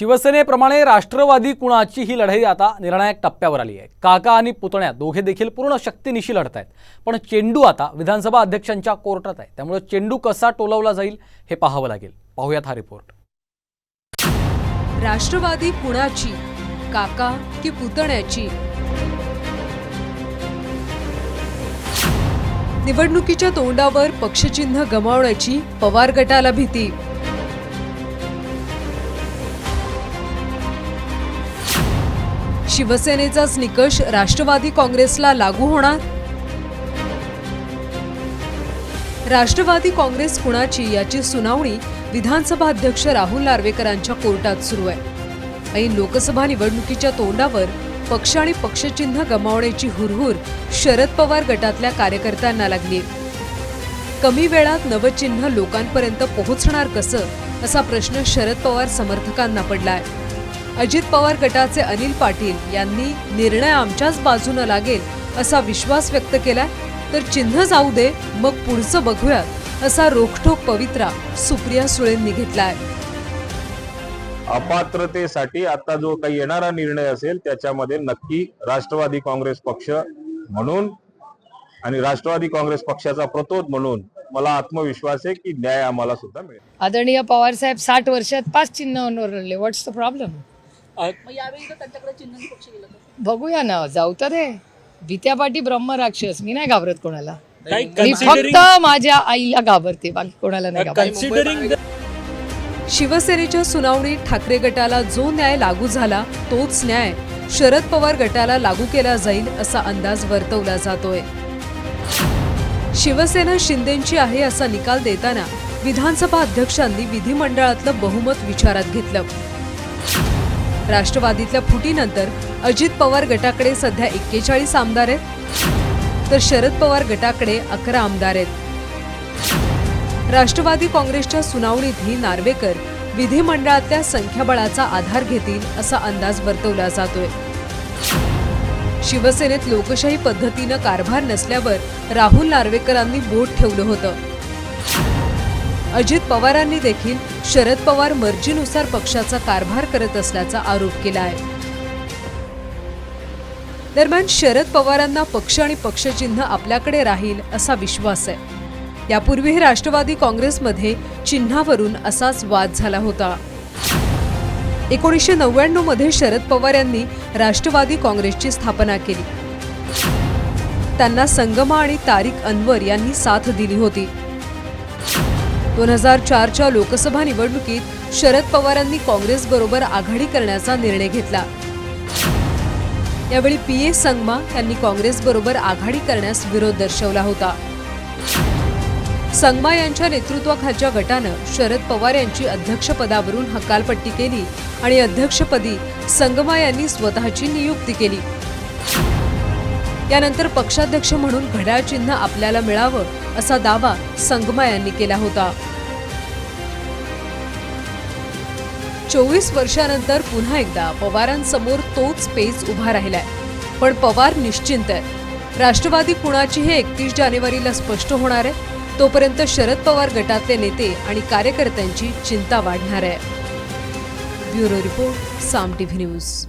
शिवसेनेप्रमाणे राष्ट्रवादी कुणाची ही लढाई आता निर्णायक टप्प्यावर आली आहे. काका आणि पुतण्या दोघे देखील पूर्ण शक्तीनिशी लढत आहेत. पण चेंडू आता विधानसभा अध्यक्षांच्या कोर्टात आहे. त्यामुळे चेंडू कसा टोलवला जाईल हे पाहावं लागेल. पाहूयात हा रिपोर्ट. राष्ट्रवादी कुणाची? काका की पुतण्याची? निवडणुकीच्या तोंडावर पक्षचिन्ह गमावण्याची पवार गटाला भीती शिवसेनेचाच निकष राष्ट्रवादी काँग्रेसला लागू होणार? राष्ट्रवादी काँग्रेस कुणाची याची सुनावणी विधानसभा अध्यक्ष राहुल नार्वेकरांच्या कोर्टात सुरू आहे. ऐन लोकसभा निवडणुकीच्या तोंडावर पक्ष आणि पक्षचिन्ह गमावण्याची हुरहुर शरद पवार गटातल्या कार्यकर्त्यांना लागली कमी वेळात नवचिन्ह लोकांपर्यंत पोहोचणार कसं असा प्रश्न शरद पवार समर्थकांना पडलाय. अजित पवार गटाचे अनिल पाटील यांनी निर्णय आमच्याच बाजूनं लागेल असा विश्वास व्यक्त केलाय. तर चिन्ह जाऊ दे मग पुढचं बघूयात असा रोखठोक पवित्रा सुप्रिया सुळेंनी घेतलाय. अपात्रतेसाठी आता जो काही येणारा निर्णय असेल त्याच्यामध्ये नक्की राष्ट्रवादी काँग्रेस पक्ष म्हणून आणि राष्ट्रवादी काँग्रेस पक्षाचा प्रतोद म्हणून मला आत्मविश्वास आहे की न्याय आम्हाला सुद्धा मिळेल. आदरणीय पवार साहेब साठ वर्षात पाच चिन्हांवर व्हॉट्स द प्रॉब्लेम मग यावेळी जर त्यांच्याकडे चिन्ह आणि पक्ष गेलं तर? बघूया ना जाऊ तर दे भीत्यापाठी ब्रह्म राक्षस मी नाही घाबरत कोणाला. काही मी फक्त माझ्या आईला घाबरते बाकी कोणाला नाही घाबरत. कन्सिडरिंग शिवसेनेच्या सुनावणीत ठाकरे गटाला जो न्याय लागू झाला तोच न्याय शरद पवार गटाला लागू केला जाईल असा अंदाज वर्तवला जातोय. शिवसेना शिंदेची आहे असा निकाल देताना विधानसभा अध्यक्षांनी विधिमंडळातलं बहुमत विचारात घेतलं. राष्ट्रवादीतल्या फुटीनंतर अजित पवार गटाकडे सध्या एक्केचाळीस आमदार आहेत. तर शरद पवार गटाकडे अकरा आमदार आहेत. राष्ट्रवादी काँग्रेसच्या सुनावणीतही नार्वेकर विधिमंडळातल्या संख्याबळाचा आधार घेतील असा अंदाज वर्तवला जातोय. शिवसेनेत लोकशाही पद्धतीनं कारभार नसल्यावर राहुल नार्वेकरांनी बोट ठेवलं होतं. अजित पवारांनी देखील शरद पवार मर्जीनुसार पक्षाचा कारभार करत असल्याचा आरोप केला आहे दरम्यान शरद पवारांना पक्ष आणि पक्षचिन्ह आपल्याकडे राहील असा विश्वास आहे. यापूर्वीही राष्ट्रवादी काँग्रेसमध्ये चिन्हावरून असाच वाद झाला होता. एकोणीसशे नव्याण्णवमध्ये शरद पवार यांनी राष्ट्रवादी काँग्रेसची स्थापना केली. त्यांना संगमा आणि तारिक अनवर यांनी साथ दिली होती. दोन हजार चारच्या लोकसभा निवडणुकीत शरद पवारांनी काँग्रेसबरोबर आघाडी करण्याचा निर्णय घेतला. यावेळी पी ए संगमा यांनी काँग्रेसबरोबर आघाडी करण्यास विरोध दर्शवला होता. संगमा यांच्या नेतृत्वाखालच्या गटानं शरद पवार यांची अध्यक्षपदावरून हकालपट्टी केली आणि अध्यक्षपदी संगमा यांनी स्वतःची नियुक्ती केली. यानंतर पक्षाध्यक्ष म्हणून घड्याळ चिन्ह आपल्याला मिळावं असा दावा संगमा यांनी केला होता. चोवीस वर्षानंतर पुन्हा एकदा पवारांसमोर तोच पेच उभा राहिलाय. पण पवार निश्चिंत आहे राष्ट्रवादी कुणाची हे एकतीस जानेवारीला स्पष्ट होणार आहे. तोपर्यंत शरद पवार गटातले नेते आणि कार्यकर्त्यांची चिंता वाढणार आहे. Bureau report Saam TV news.